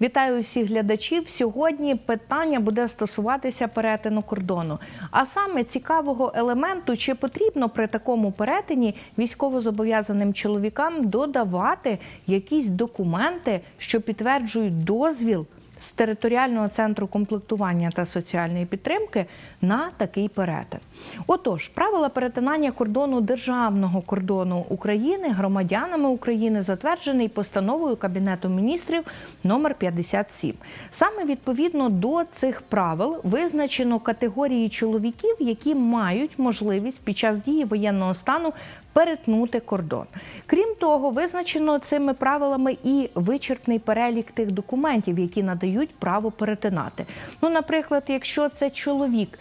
Вітаю усіх глядачів. Сьогодні питання буде стосуватися перетину кордону, а саме цікавого елементу, чи потрібно при такому перетині військовозобов'язаним чоловікам додавати якісь документи, що підтверджують дозвіл з територіального центру комплектування та соціальної підтримки на такий перетин. Отож, правила перетинання кордону державного кордону України громадянами України затверджений постановою Кабінету міністрів номер 57. Саме відповідно до цих правил визначено категорії чоловіків, які мають можливість під час дії воєнного стану перетнути кордон. Крім того, визначено цими правилами і вичерпний перелік тих документів, які надають право перетинати. Ну, наприклад, якщо це чоловік.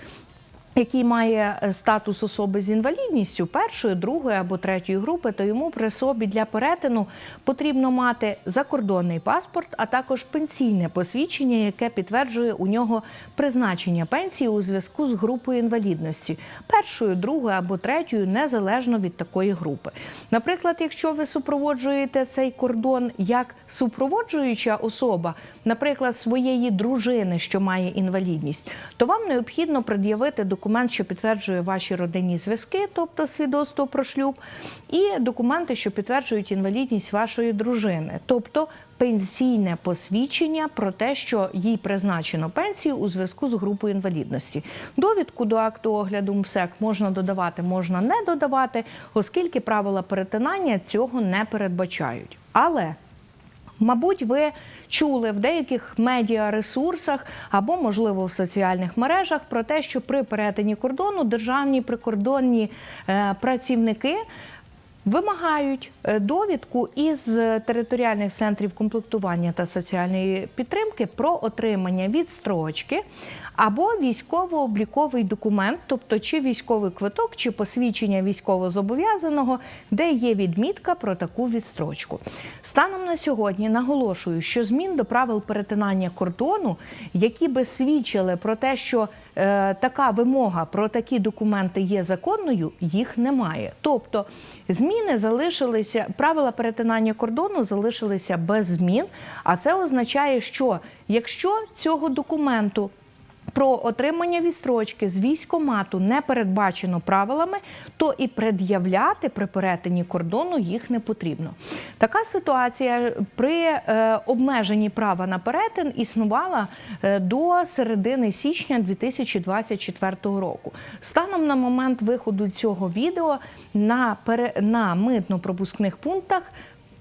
Який має е, статус особи з інвалідністю першої, другої або третьої групи, то йому при собі для перетину потрібно мати закордонний паспорт, а також пенсійне посвідчення, яке підтверджує у нього призначення пенсії у зв'язку з групою інвалідності першою, другою або третьою, незалежно від такої групи. Наприклад, якщо ви супроводжуєте цей кордон як супроводжуюча особа, наприклад, своєї дружини, що має інвалідність, то вам необхідно пред'явити документ, що підтверджує ваші родинні зв'язки, тобто свідоцтво про шлюб, і документи, що підтверджують інвалідність вашої дружини, тобто пенсійне посвідчення про те, що їй призначено пенсію у зв'язку з групою інвалідності. Довідку до акту огляду МСЕК можна додавати, можна не додавати, оскільки правила перетинання цього не передбачають. Але Мабуть, ви чули в деяких медіаресурсах або, можливо, в соціальних мережах про те, що при перетині кордону державні прикордонні е, працівники вимагають е, довідку із територіальних центрів комплектування та соціальної підтримки про отримання відстрочки або військово-обліковий документ, тобто чи військовий квиток, чи посвідчення військовозобов'язаного, де є відмітка про таку відстрочку. Станом на сьогодні наголошую, що змін до правил перетинання кордону, які би свідчили про те, що е, така вимога про такі документи є законною, їх немає. Тобто зміни залишилися, правила перетинання кордону залишилися без змін. А це означає, що якщо цього документу про отримання відстрочки з військомату не передбачено правилами, то і пред'являти при перетині кордону їх не потрібно. Така ситуація при е, обмеженні права на перетин існувала е, до середини січня 2024 року. Станом на момент виходу цього відео на, на митно-пропускних пунктах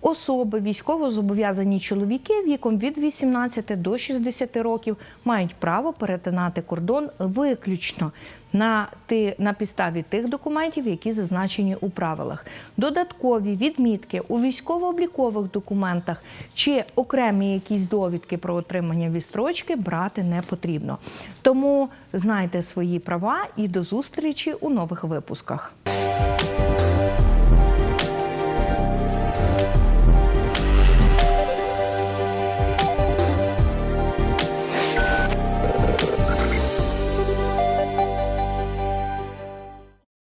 Особи військово-зобов'язані чоловіки віком від 18 до 60 років мають право перетинати кордон виключно на ти на підставі тих документів, які зазначені у правилах. Додаткові відмітки у військово-облікових документах чи окремі якісь довідки про отримання відстрочки брати не потрібно. Тому знайте свої права і до зустрічі у нових випусках.